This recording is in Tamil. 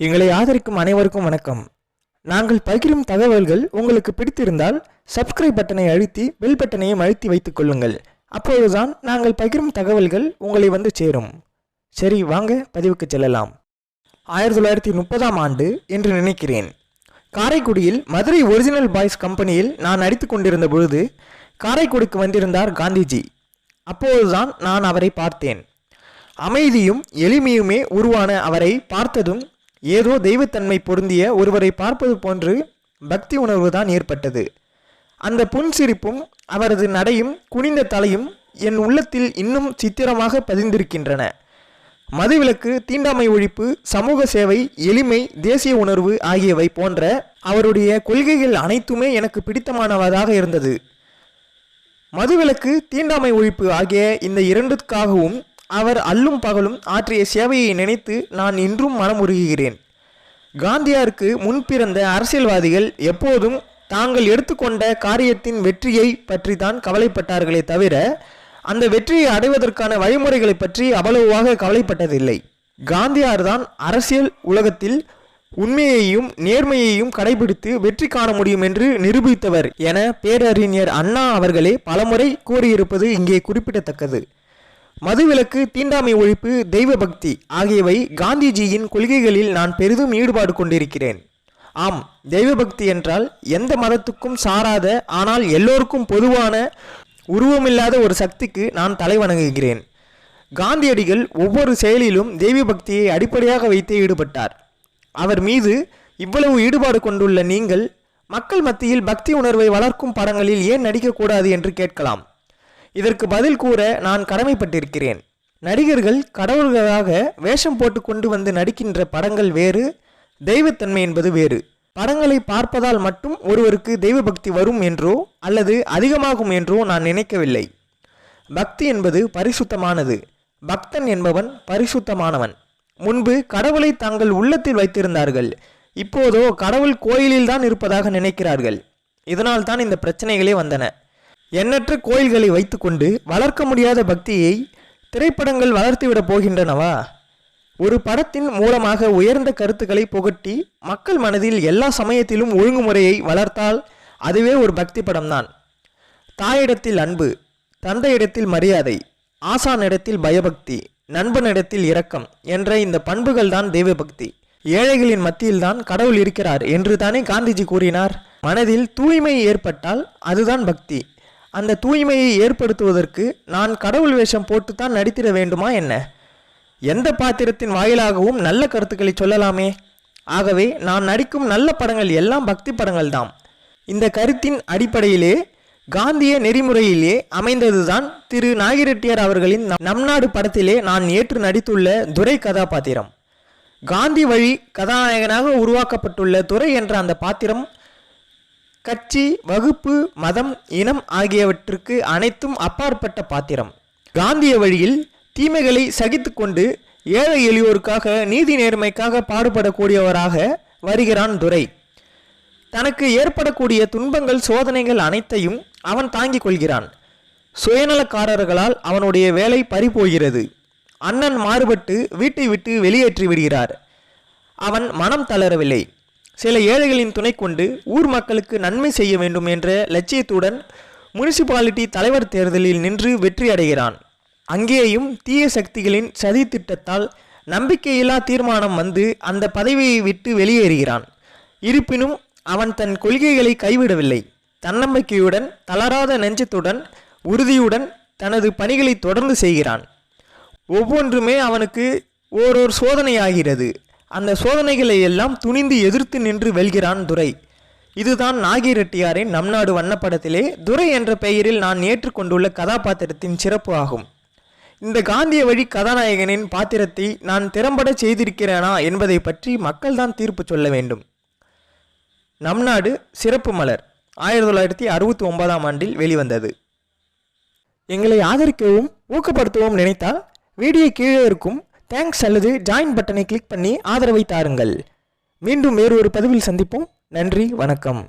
எங்களை ஆதரிக்கும் அனைவருக்கும் வணக்கம். நாங்கள் பகிரும் தகவல்கள் உங்களுக்கு பிடித்திருந்தால் சப்ஸ்கிரைப் பட்டனை அழுத்தி பெல் பட்டனையும் அழுத்தி வைத்துக் கொள்ளுங்கள். அப்பொழுதுதான் நாங்கள் பகிரும் தகவல்கள் உங்களை வந்து சேரும். சரி வாங்க பதிவுக்கு செல்லலாம். ஆயிரத்தி தொள்ளாயிரத்தி முப்பதாம் ஆண்டு என்று நினைக்கிறேன். காரைக்குடியில் மதுரை ஒரிஜினல் பாய்ஸ் கம்பெனியில் நான் நடித்து கொண்டிருந்த பொழுது காரைக்குடிக்கு வந்திருந்தார் காந்திஜி. அப்போதுதான் நான் அவரை பார்த்தேன். அமைதியும் எளிமையுமே உருவான அவரை பார்த்ததும் ஏதோ தெய்வத்தன்மை பொருந்திய ஒருவரை பார்ப்பது போன்று பக்தி உணர்வு தான் ஏற்பட்டது. அந்த புன்சிரிப்பும் அவரது நடையும் குனிந்த தலையும் என் உள்ளத்தில் இன்னும் சித்திரமாக பதிந்திருக்கின்றன. மதுவிலக்கு தீண்டாமை ஒழிப்பு சமூக சேவை எளிமை தேசிய உணர்வு ஆகியவை போன்ற அவருடைய கொள்கைகள் அனைத்துமே எனக்கு பிடித்தமானவதாக இருந்தது. மதுவிலக்கு தீண்டாமை ஒழிப்பு ஆகிய இந்த இரண்டுக்காகவும் அவர் அல்லும் பகலும் ஆற்றிய சேவையை நினைத்து நான் இன்றும் மனமுருகுகிறேன். காந்தியாருக்கு முன்பிறந்த அரசியல்வாதிகள் எப்போதும் தாங்கள் எடுத்துக்கொண்ட காரியத்தின் வெற்றியை பற்றி தான் கவலைப்பட்டார்களே தவிர அந்த வெற்றியை அடைவதற்கான வழிமுறைகளை பற்றி அவ்வளவாக கவலைப்பட்டதில்லை. காந்தியார் தான் அரசியல் உலகத்தில் உண்மையையும் நேர்மையையும் கடைபிடித்து வெற்றி காண முடியும் என்று நிரூபித்தவர் என பேரறிஞர் அண்ணா அவர்களே பலமுறை கூறியிருப்பது இங்கே குறிப்பிடத்தக்கது. மதுவிலக்கு தீண்டாமை ஒழிப்பு தெய்வ பக்தி ஆகியவை காந்திஜியின் கொள்கைகளில் நான் பெரிதும் ஈடுபாடு கொண்டிருக்கிறேன். ஆம் தெய்வ பக்தி என்றால் எந்த மதத்துக்கும் சாராத ஆனால் எல்லோருக்கும் பொதுவான உருவமில்லாத ஒரு சக்திக்கு நான் தலைவணங்குகிறேன். காந்தியடிகள் ஒவ்வொரு செயலிலும் தெய்வ பக்தியை அடிப்படையாக வைத்தே ஈடுபட்டார். அவர் மீது இவ்வளவு ஈடுபாடு கொண்டுள்ள நீங்கள் மக்கள் மத்தியில் பக்தி உணர்வை வளர்க்கும் படங்களில் ஏன் நடிக்கக்கூடாது என்று கேட்கலாம். இதற்கு பதில் கூற நான் கடமைப்பட்டிருக்கிறேன். நடிகர்கள் கடவுள்களாக வேஷம் போட்டு கொண்டு வந்து நடிக்கின்ற படங்கள் வேறு தெய்வத்தன்மை என்பது வேறு. படங்களை பார்ப்பதால் மட்டும் ஒருவருக்கு தெய்வ பக்தி வரும் என்றோ அல்லது அதிகமாகும் என்றோ நான் நினைக்கவில்லை. பக்தி என்பது பரிசுத்தமானது. பக்தன் என்பவன் பரிசுத்தமானவன். முன்பு கடவுளை தங்கள் உள்ளத்தில் வைத்திருந்தார்கள். இப்போதோ கடவுள் கோயிலில் தான் இருப்பதாக நினைக்கிறார்கள். இதனால் தான் இந்த பிரச்சனைகளே வந்தன. எண்ணற்ற கோயில்களை வைத்துக்கொண்டு வளர்க்க முடியாத பக்தியை திரைப்படங்கள் வளர்த்துவிடப் போகின்றனவா? ஒரு படத்தின் மூலமாக உயர்ந்த கருத்துக்களை புகட்டி மக்கள் மனதில் எல்லா சமயத்திலும் ஒழுங்குமுறையை வளர்த்தால் அதுவே ஒரு பக்தி படம்தான். தாயிடத்தில் அன்பு தந்தையிடத்தில் மரியாதை ஆசானிடத்தில் பயபக்தி நண்பனிடத்தில் இரக்கம் என்ற இந்த பண்புகள் தான் தெய்வபக்தி ஏழைகளின் மத்தியில்தான் கடவுள் இருக்கிறார் என்று தானே காந்திஜி கூறினார்? மனதில் தூய்மை ஏற்பட்டால் அதுதான் பக்தி. அந்த தூய்மையை ஏற்படுத்துவதற்கு நான் கடவுள் வேஷம் போட்டுத்தான் நடித்திட வேண்டுமா என்ன? எந்த பாத்திரத்தின் வாயிலாகவும் நல்ல கருத்துக்களை சொல்லலாமே? ஆகவே நான் நடிக்கும் நல்ல படங்கள் எல்லாம் பக்தி படங்கள் தான் இந்த கருத்தின் அடிப்படையிலே காந்திய நெறிமுறையிலே அமைந்ததுதான் திரு நாகிரெட்டியார் அவர்களின் நம்- நம் நாடு படத்திலே நான் ஏற்று நடித்துள்ள துரை கதாபாத்திரம். காந்தி வழி கதாநாயகனாக உருவாக்கப்பட்டுள்ள துரை என்ற அந்த பாத்திரம் கட்சி வகுப்பு மதம் இனம் ஆகியவற்றுக்கு அனைத்தும் அப்பாற்பட்ட பாத்திரம். காந்திய வழியில் தீமைகளை சகித்துக்கொண்டு ஏழை எளியோருக்காக நீதி நேர்மைக்காக பாடுபடக்கூடியவராக வருகிறான் துரை. தனக்கு ஏற்படக்கூடிய துன்பங்கள் சோதனைகள் அனைத்தையும் அவன் தாங்கிக் கொள்கிறான். சுயநலக்காரர்களால் அவனுடைய வேலை பறிபோகிறது. அண்ணன் மாறுபட்டு வீட்டை விட்டு வெளியேற்றி விடுகிறார். அவன் மனம் தளரவில்லை. சில ஏழைகளின் துணை கொண்டு ஊர் மக்களுக்கு நன்மை செய்ய வேண்டும் என்ற லட்சியத்துடன் முனிசிபாலிட்டி தலைவர் தேர்தலில் நின்று வெற்றி அடைகிறான். அங்கேயும் தீய சக்திகளின் சதி திட்டத்தால் நம்பிக்கையில்லா தீர்மானம் வந்து அந்த பதவியை விட்டு வெளியேறுகிறான். இருப்பினும் அவன் தன் கொள்கைகளை கைவிடவில்லை. தன்னம்பிக்கையுடன் தளராத நெஞ்சத்துடன் உறுதியுடன் தனது பணிகளை தொடர்ந்து செய்கிறான். ஒவ்வொன்றுமே அவனுக்கு ஓரோர் சோதனையாகிறது. அந்த சோதனைகளை எல்லாம் துணிந்து எதிர்த்து நின்று வெல்கிறான் துரை. இதுதான் நாகிரெட்டியாரின் நம் நாடு வண்ணப்படத்திலே துரை என்ற பெயரில் நான் ஏற்றுக்கொண்டுள்ள கதாபாத்திரத்தின் சிறப்பு ஆகும். இந்த காந்திய வழி கதாநாயகனின் பாத்திரத்தை நான் திறம்பட செய்திருக்கிறேனா என்பதை பற்றி மக்கள்தான் தீர்ப்பு சொல்ல வேண்டும். நம் நாடு சிறப்பு மலர் ஆயிரத்தி தொள்ளாயிரத்தி அறுபத்தி ஒன்பதாம் ஆண்டில் வெளிவந்தது. எங்களை ஆதரிக்கவும் ஊக்கப்படுத்தவும் நினைத்தால் வீடியோ கீழே இருக்கும் தேங்க்ஸ் அல்லது ஜாயின் பட்டனை கிளிக் பண்ணி ஆதரவை தாருங்கள். மீண்டும் வேறு ஒரு பதிவில் சந்திப்போம். நன்றி வணக்கம்.